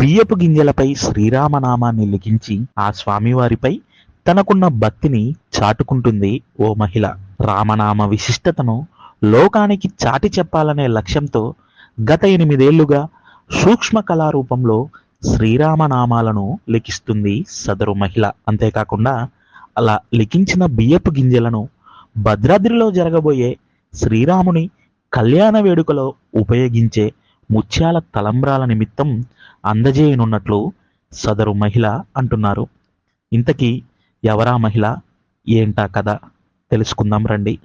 బియ్యపు గింజలపై శ్రీరామనామాన్ని లిఖించి ఆ స్వామివారిపై తనకున్న భక్తిని చాటుకుంటుంది ఓ మహిళ. రామనామ విశిష్టతను లోకానికి చాటి చెప్పాలనే లక్ష్యంతో గత ఎనిమిదేళ్ళుగా సూక్ష్మ కళారూపంలో శ్రీరామనామాలను లిఖిస్తుంది సదరు మహిళ. అంతేకాకుండా అలా లిఖించిన బియ్యపు గింజలను భద్రాద్రిలో జరగబోయే శ్రీరాముని కళ్యాణ వేడుకలో ఉపయోగించే ముత్యాల తలంబ్రాల నిమిత్తం అందజేయనున్నట్లు సదరు మహిళ అంటున్నారు. ఇంతకీ ఎవరా మహిళ? ఏంటా కథ? తెలుసుకుందాం రండి.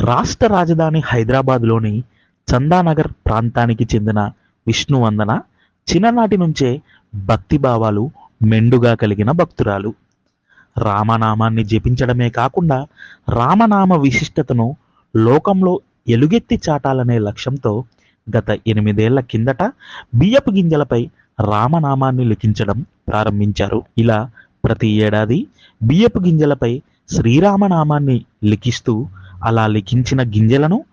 రాష్ట్ర రాజధాని హైదరాబాద్లోని చందానగర్ ప్రాంతానికి చెందిన విష్ణువందన చిన్ననాటి నుంచే భక్తి భావాలు మెండుగా కలిగిన భక్తురాలు. రామనామాన్ని జపించడమే కాకుండా రామనామ విశిష్టతను లోకంలో ఎలుగెత్తి చాటాలనే లక్ష్యంతో గత ఎనిమిదేళ్ళ కిందట బియ్యపు గింజలపై రామనామాన్ని లిఖించడం ప్రారంభించారు. ఇలా ప్రతి ఏడాది బియ్యపు గింజలపై శ్రీరామనామాన్ని లిఖిస్తూ అలా లిఖించిన గింజలను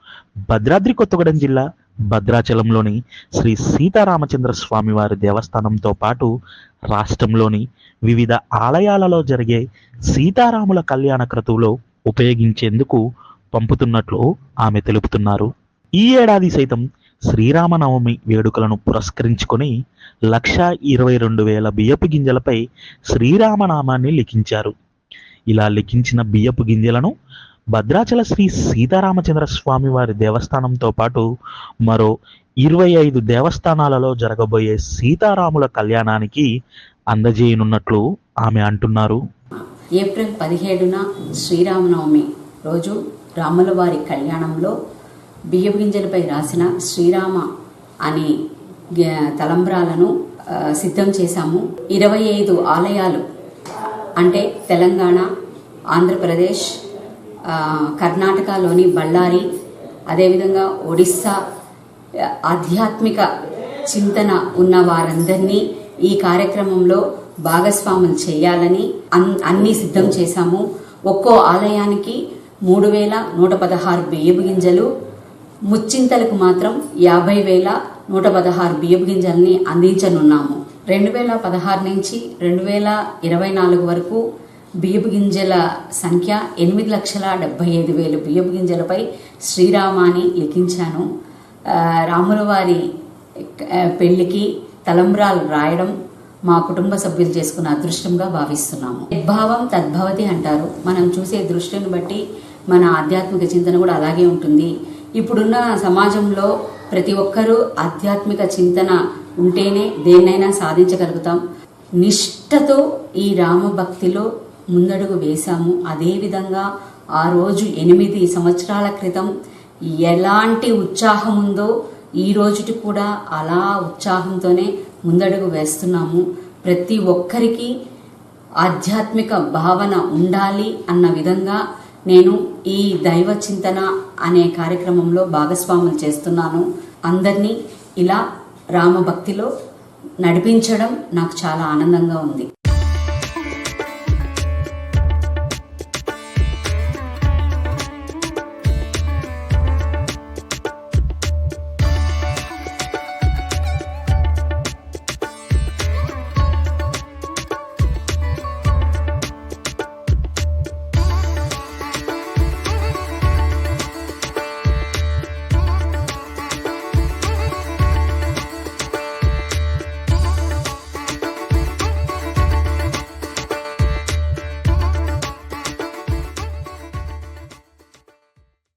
భద్రాద్రి కొత్తగూడెం జిల్లా భద్రాచలంలోని శ్రీ సీతారామచంద్ర స్వామివారి దేవస్థానంతో పాటు రాష్ట్రంలోని వివిధ ఆలయాలలో జరిగే సీతారాముల కళ్యాణ క్రతువులో ఉపయోగించేందుకు పంపుతున్నట్లు ఆమె తెలుపుతున్నారు. ఈ ఏడాది సైతం శ్రీరామనవమి వేడుకలను పురస్కరించుకొని లక్షా ఇరవై రెండు వేల బియ్యపు గింజలపై శ్రీరామనామాన్ని లిఖించారు. ఇలా లిఖించిన బియ్యపు గింజలను భద్రాచల శ్రీ సీతారామచంద్ర స్వామి వారి దేవస్థానంతో పాటు మరో ఇరవై ఐదు దేవస్థానాలలో జరగబోయే సీతారాముల కళ్యాణానికి అందజేయనున్నట్లు ఆమె అంటున్నారు. ఏప్రిల్ పదిహేడున శ్రీరామనవమి రోజు రాముల వారి కళ్యాణంలో బియ్యపు గింజలపై రాసిన శ్రీరామ అనే తలంబ్రాలను సిద్ధం చేశాము. ఇరవై ఐదు ఆలయాలు అంటే తెలంగాణ ఆంధ్రప్రదేశ్ కర్ణాటకలోని బళ్ళారి అదేవిధంగా ఒడిస్సా ఆధ్యాత్మిక చింతన ఉన్న వారందరినీ ఈ కార్యక్రమంలో భాగస్వాములు చేయాలని అన్ అన్నీ సిద్ధం చేశాము. ఒక్కో ఆలయానికి మూడు వేల నూట పదహారు బియ్యపు గింజలు ముచ్చింతలకు మాత్రం యాభై వేల నూట పదహారు బియ్యపు గింజల్ని అందించనున్నాము. రెండు వేల పదహారు నుంచి రెండు వేల ఇరవై నాలుగు వరకు బియ్యపు గింజల సంఖ్య ఎనిమిది లక్షల డెబ్బై ఐదు వేలు బియ్యపు గింజలపై శ్రీరామాని లిఖించాను. రాముల వారి పెళ్ళికి తలంబ్రాలు రాయడం మా కుటుంబ సభ్యులు చేసుకున్న అదృష్టంగా భావిస్తున్నాము. యద్భావం తద్భవతి అంటారు. మనం చూసే దృష్టిని బట్టి మన ఆధ్యాత్మిక చింతన కూడా అలాగే ఉంటుంది. ఇప్పుడున్న సమాజంలో ప్రతి ఒక్కరూ ఆధ్యాత్మిక చింతన ఉంటేనే దేన్నైనా సాధించగలుగుతాం. నిష్ఠతో ఈ రామభక్తిలో ముందడుగు వేశాము. అదేవిధంగా ఆ రోజు ఎనిమిది సంవత్సరాల క్రితం ఎలాంటి ఉత్సాహం ఉందో ఈ రోజుటి కూడా అలా ఉత్సాహంతోనే ముందడుగు వేస్తున్నాము. ప్రతి ఒక్కరికి ఆధ్యాత్మిక భావన ఉండాలి అన్న విధంగా నేను ఈ దైవ చింతన అనే కార్యక్రమంలో భాగస్వాములు చేస్తున్నాను. అందరినీ ఇలా రామభక్తిలో నడిపించడం నాకు చాలా ఆనందంగా ఉంది.